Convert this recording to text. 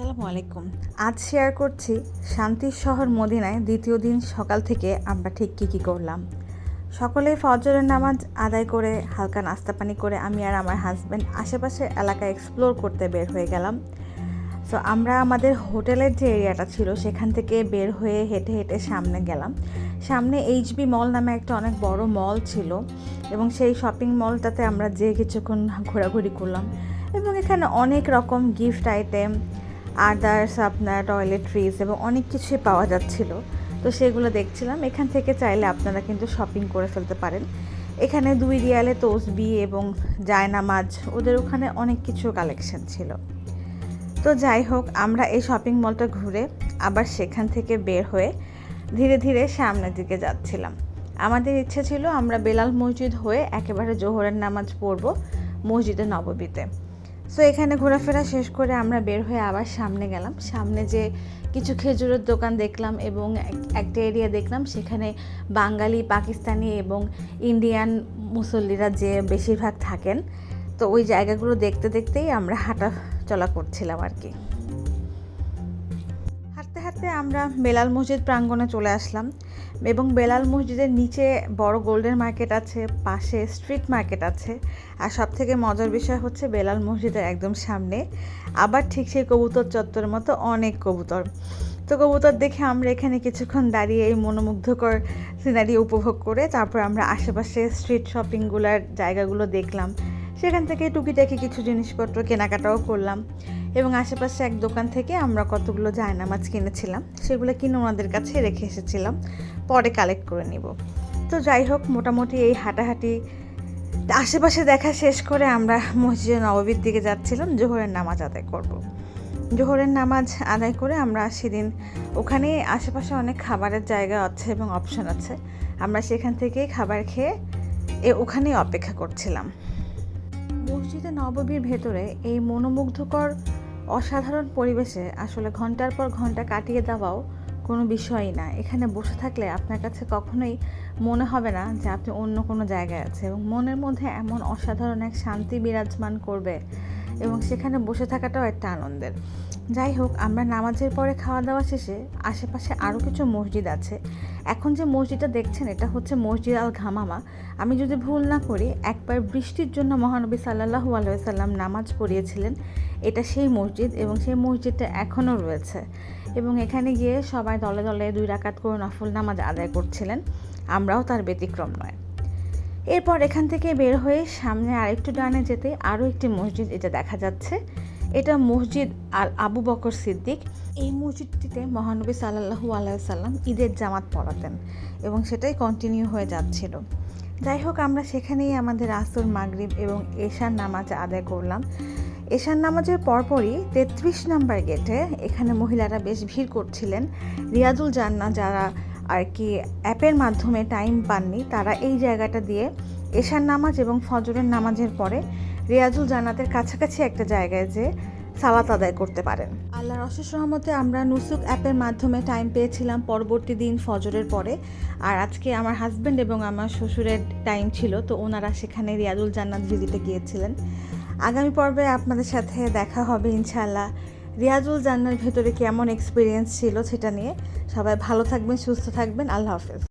আসসালামু আলাইকুম। আজ শেয়ার করছি শান্তির শহর মদিনায় দ্বিতীয় দিন সকাল থেকে আমরা ঠিক কী কী করলাম। সকলে ফজরের নামাজ আদায় করে, হালকা নাস্তা পানি করে আমি আর আমার হাজব্যান্ড আশেপাশের এলাকা এক্সপ্লোর করতে বের হয়ে গেলাম। সো আমরা আমাদের হোটেলের যে এরিয়াটা ছিল, সেখান থেকে বের হয়ে হেঁটে হেঁটে সামনে গেলাম। সামনে এইচবি মল নামে একটা অনেক বড় মল ছিল এবং সেই শপিং মলটাতে আমরা যে কিছুক্ষণ ঘোরাঘুরি করলাম এবং এখানে অনেক রকম গিফট আইটেম আদার্স আপনার টয়লেট্রিজ এবং অনেক কিছুই পাওয়া যাচ্ছিল। তো সেগুলো দেখছিলাম। এখান থেকে চাইলে আপনারা কিন্তু শপিং করে ফেলতে পারেন। এখানে দুই রিয়ালে তসবি এবং জায়নামাজ, ওদের ওখানে অনেক কিছু কালেকশন ছিল। তো যাই হোক, আমরা এই শপিং মলটা ঘুরে আবার সেখান থেকে বের হয়ে ধীরে ধীরে সামনের দিকে যাচ্ছিলাম। আমাদের ইচ্ছে ছিল আমরা বেলাল মসজিদ হয়ে একেবারে জোহরের নামাজ পড়ব মসজিদে নববীতে সো এখানে ঘোরাফেরা শেষ করে আমরা বের হয়ে আবার সামনে গেলাম। সামনে যে কিছু খেজুরের দোকান দেখলাম এবং একটা এরিয়া দেখলাম। সেখানে বাঙালি, পাকিস্তানি এবং ইন্ডিয়ান মুসল্লিরা যে বেশিরভাগ থাকেন। তো ওই জায়গাগুলো দেখতে দেখতেই আমরা হাঁটা চলা করছিলাম আর কি। হাঁটতে আমরা বেলাল মসজিদ প্রাঙ্গণে চলে আসলাম এবং বেলাল মসজিদের নিচে বড় গোল্ডেন মার্কেট আছে, পাশে স্ট্রিট মার্কেট আছে আর সব থেকে মজার বিষয় হচ্ছে বেলাল মসজিদের একদম সামনে। আবার ঠিক সেই কবুতর চত্বরের মতো অনেক কবুতর। তো কবুতর দেখে আমরা এখানে কিছুক্ষণ দাঁড়িয়ে এই মনোমুগ্ধকর সিনারি উপভোগ করে তারপর আমরা আশেপাশে স্ট্রিট শপিংগুলোর জায়গাগুলো দেখলাম। সেখান থেকে টুকিটাকি কিছু জিনিসপত্র কেনাকাটাও করলাম। এবং আশেপাশে এক দোকান থেকে আমরা কতগুলো জায়নামাজ কিনেছিলাম, সেগুলো কিনে ওনাদের কাছে রেখে এসেছিলাম। পরে কালেক্ট করে নিব। তো যাই হোক, মোটামুটি এই হাঁটাহাঁটি আশেপাশে দেখা শেষ করে আমরা মসজিদে নববীর দিকে যাচ্ছিলাম, জোহরের নামাজ আদায় করব। জোহরের নামাজ আদায় করে আমরা সেদিন ওখানে আশেপাশে অনেক খাবারের জায়গা আছে এবং অপশন আছে। আমরা সেখান থেকেই খাবার খেয়ে এ ওখানেই অপেক্ষা করছিলাম। মসজিদে নববীর ভেতরে এই মনোমুগ্ধকর অসাধারণ পরিবেশে আসলে ঘণ্টার পর ঘণ্টা কাটিয়ে দেওয়াও কোনো বিষয়ই না। এখানে বসে থাকলে আপনার কাছে কখনোই মনে হবে না যে আপনি অন্য কোনো জায়গায় আছে এবং মনের মধ্যে এমন অসাধারণ এক শান্তি বিরাজমান করবে এবং সেখানে বসে থাকাটাও একটা আনন্দের। যাই হোক, আমরা নামাজের পরে খাওয়া দাওয়া শেষে আশেপাশে আরও কিছু মসজিদ আছে। এখন যে মসজিদটা দেখছেন, এটা হচ্ছে মসজিদ আল ঘামামা। আমি যদি ভুল না করি, একবার বৃষ্টির জন্য মহানবী সাল্লাহু আলাইসাল্লাম নামাজ পড়িয়েছিলেন। এটা সেই মসজিদ এবং সেই মসজিদটা এখনও রয়েছে। এবং এখানে গিয়ে সবাই দলে দলে দুই রাকাত করে নফল নামাজ আদায় করছিলেন। আমরাও তার ব্যতিক্রম নয়। এরপর এখান থেকে বের হয়ে সামনে আরেকটু ডানে যেতে আরও একটি মসজিদ এটা দেখা যাচ্ছে। এটা মসজিদ আল আবু বকর সিদ্দিক। এই মসজিদটিতে মহানবী সাল্লাহু আলাইসাল্লাম ঈদের জামাত পড়াতেন এবং সেটাই কন্টিনিউ হয়ে যাচ্ছিল। যাই হোক, আমরা সেখানেই আমাদের আসর, মাগরিব এবং এশার নামাজ আদায় করলাম। এশার নামাজের পরপরই তেত্রিশ নাম্বার গেটে এখানে মহিলারা বেশ ভিড় করছিলেন। রিয়াজুল জান্না যারা আর কি অ্যাপের মাধ্যমে টাইম পাননি, তারা এই জায়গাটা দিয়ে এশার নামাজ এবং ফজরের নামাজের পরে রিয়াজুল জান্নাতের কাছাকাছি একটা জায়গায় যে সালাত আদায় করতে পারেন। আল্লাহর অশেষ রহমতে আমরা নুসুক অ্যাপের মাধ্যমে টাইম পেয়েছিলাম পরবর্তী দিন ফজরের পরে। আর আজকে আমার হাজব্যান্ড এবং আমার শ্বশুরের টাইম ছিল, তো ওনারা সেখানে রিয়াজুল জান্নাত ভিজিটে গিয়েছিলেন। আগামী পর্বে আপনাদের সাথে দেখা হবে ইনশাআল্লাহ। রিয়াজুল জান্নার ভেতরে কেমন এক্সপিরিয়েন্স ছিল সেটা নিয়ে। সবাই ভালো থাকবেন, সুস্থ থাকবেন। আল্লাহ হাফেজ।